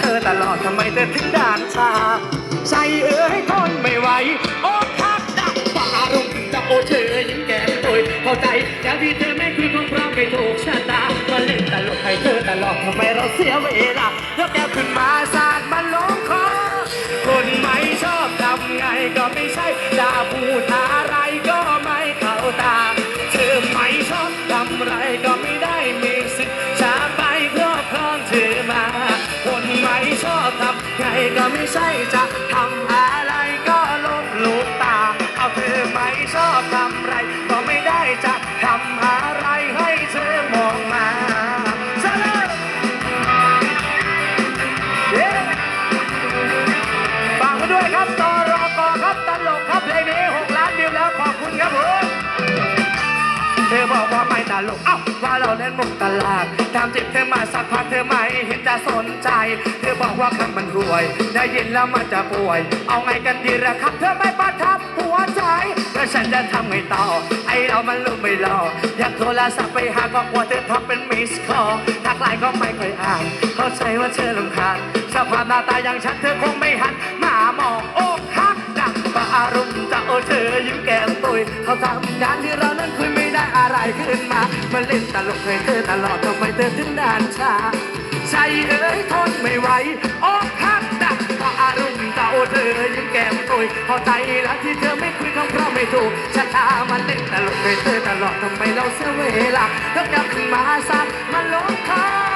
เธอตลอดทำไมเธอถึงด่านชาใจเอ๋ยทนไม่ไหวโอ้คักดักฝ่ารมณ์ถึงจะโอเธอยิ้มแก้มตุยพอใจอย่างที่เธอไม่คือของเราไม่ถูกชะตามาเล่นตลกให้เธอตลอดทำไมเราเสียเวลายกแก้วขึ้นมาสาดมันลงคอคนไม่ชอบทำไงก็ไม่ใช่ด่าพูดอะไรก็ไม่เข้าตาเธอไม่ชอบทำไรก็ไม่ได้มีสิทธิ์จะไปครอบครองเธอมา คนไม่ชอบทำไงก็ไม่ใช่จะทำอะไรก็ลบลูกตา เอาเธอไม่ชอบทำไร ก็ไม่ได้จะทำอะไรให้เธอมองมาซะเลยฝากไว้ด้วยครับตอรอกอครับตลกครับเพลงนี้ เธอบอกว่าไม่ตลกเอ้าว่าเราเล่นมุกตลาดตามจิบเธอมาสักพักเธอไม่เห็นจะสนใจ เธอบอกว่าคำมันรวย ได้ยินแล้วมันจะป่วย เอาไงกันดีละครับ เธอไม่ประทับหัวใจแล้วฉันจะทำไงต่อ ไอเรามันลูกไม่รออยากโทรศัพท์ไปหาก็กลัวเธอทำเป็นมิสคอลทักไลน์ก็ไม่ค่อยอ่าน เข้าใจว่าเธอลำคาญสภาพหน้าตาอย่างฉันเธอคงไม่หันมามองโอ้ฮักดักปะอารมณ์จะโอเธอยิ้มแก้มตุยเขาทำงานที่เรานั้นคุย ขึ้นมามาเล่นตลกให้เธอตลอดทำไมเธอถึงนานชาใจเอ้ยทนไม่ไหวอกหักดักปะอารมณ์จะโอเธอยิ้มแก้มตุยพอใจแล้วที่เธอไม่คุยคำเพราะไม่ถูกชะตามันเล่นตลกให้เธอตลอดทำไมเราเสียเวลาต้องกลับขึ้นมาซักมาลงคา